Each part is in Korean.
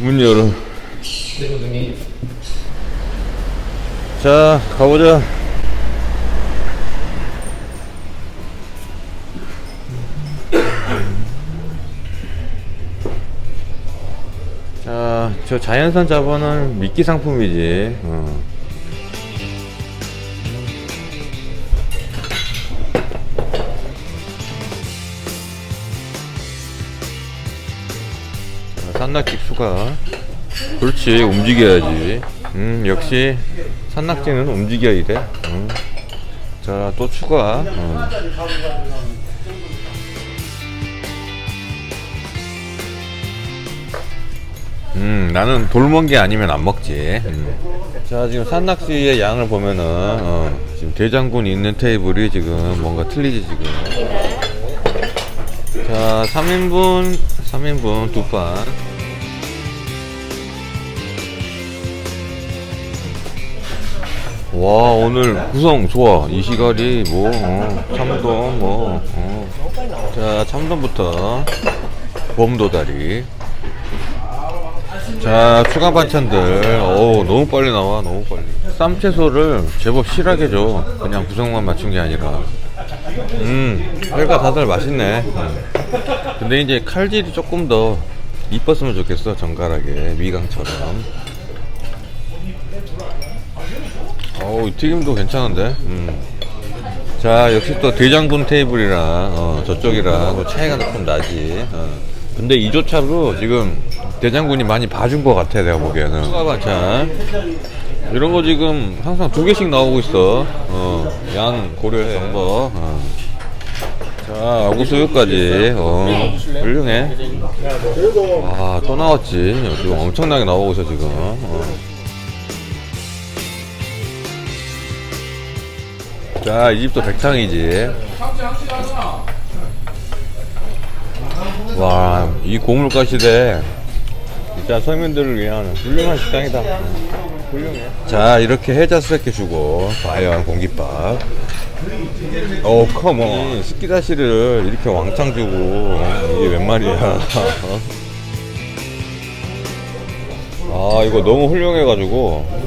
문 열어. 네, 자, 가보자. 자, 저 자연산 자본은 미끼 상품이지. 어. 산낙지 추가. 그렇지, 움직여야지. 음, 역시 산낙지는 움직여야 돼. 음. 자, 또 추가. 어. 음, 나는 돌멍게 아니면 안 먹지. 음. 자, 지금 산낙지의 양을 보면은, 어, 지금 대장군이 있는 테이블이 지금 뭔가 틀리지, 지금. 자, 3인분, 3인분 두 판. 와, 오늘 구성 좋아. 이시가리, 뭐, 어, 참돔, 뭐, 어. 자, 참돔부터, 봄도다리. 자 추가 반찬들 어우 너무 빨리 나와 너무 빨리 쌈채소를 제법 실하게 줘 그냥 구성만 맞춘 게 아니라 음 회가 다들 맛있네 음. 근데 이제 칼질이 조금 더 이뻤으면 좋겠어 정갈하게 미강처럼 이 튀김도 괜찮은데? 음. 자 역시 또 대장군 테이블이랑 어, 저쪽이랑 또 차이가 조금 나지. 어. 근데 이조차로 지금 대장군이 많이 봐준 것 같아 내가 보기에는. 추가 반찬. 이런 거 지금 항상 두 개씩 나오고 있어. 어, 양 고려해 뭐. 어. 자 아구수육까지. 어, 훌륭해. 아 또 나왔지. 지금 엄청나게 나오고 있어 지금. 어. 자, 이 집도 백탕이지. 와, 이 고물가 시대 진짜 서민들을 위한 훌륭한 식당이다. 훌륭해. 자, 이렇게 해자스럽게 주고 과연 공깃밥. 오, 컴온. 스키다시를 이렇게 왕창 주고 이게 웬 말이야. 아, 이거 너무 훌륭해가지고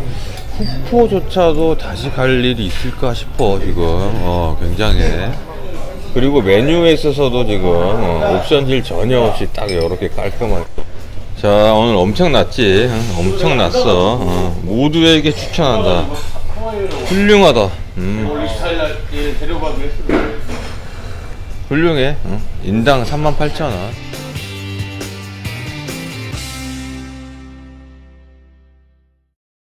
후포조차도 다시 갈 일이 있을까 싶어 지금. 어 굉장해 그리고 메뉴에 있어서도 지금 어, 옵션질 전혀 없이 딱 이렇게 깔끔하게. 자 오늘 엄청났지? 어, 엄청났어. 어, 모두에게 추천한다. 훌륭하다. 음. 훌륭해. 어? 인당 38,000원